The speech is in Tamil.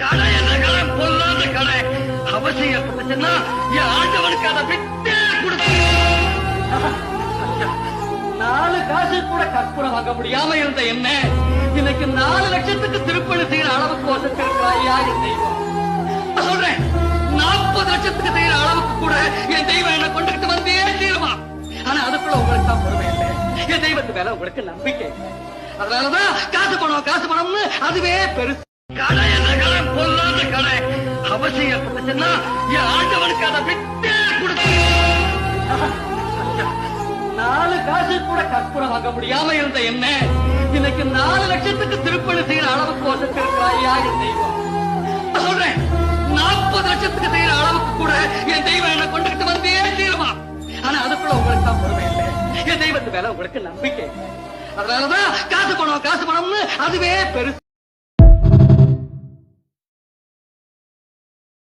கடை கடை பொல்லாத கடை. அவசியப்பட்டுச்சுன்னா என் ஆண்டவனுக்கு அதை விட்டே நாலு காசு கூட கற்பூரம் வாங்க முடியாம இருந்த என்ன? இன்னைக்கு நாலு லட்சத்துக்கு திருப்பணி செய்யற அளவுக்கு வசத்திருக்கிறாயா என் தெய்வம்? சொல்றேன் நாற்பது லட்சத்துக்கு செய்யற அளவுக்கு கூட என் தெய்வம் என்ன கொண்டுகிட்டு வந்தே தீருமா? ஆனா அதுக்குள்ள உங்களுக்கு தான் பொறுமை இல்லை. என் தெய்வத்து மேல உங்களுக்கு நம்பிக்கை அதனாலதான் காசு பணம் காசு பணம்னு அதுவே பெருசு. கடை அவசியப்பட்டுச்சுன்னா என் ஆண்டவனுக்கு அதை விட்டே கொடுத்து. நாலு காசு கூட கற்பூரம் வாங்க முடியாம இருந்த என்ன? இன்னைக்கு நாலு லட்சத்துக்கு திருப்பணி செய்யற அளவுக்கு வசத்திருக்கிறாயா என் தெய்வம்? சொல்றேன் நாற்பது லட்சத்துக்கு செய்யற அளவுக்கு கூட என் தெய்வம் என்ன கொண்டுகிட்டு வந்தே தீருமா? ஆனா அதுக்குள்ள உங்களுக்கு தான் பொறுமை இல்லை. என் தெய்வத்து மேல உங்களுக்கு நம்பிக்கை அதனாலதான் காசு பணம் காசு பணம்னு அதுவே பெருசு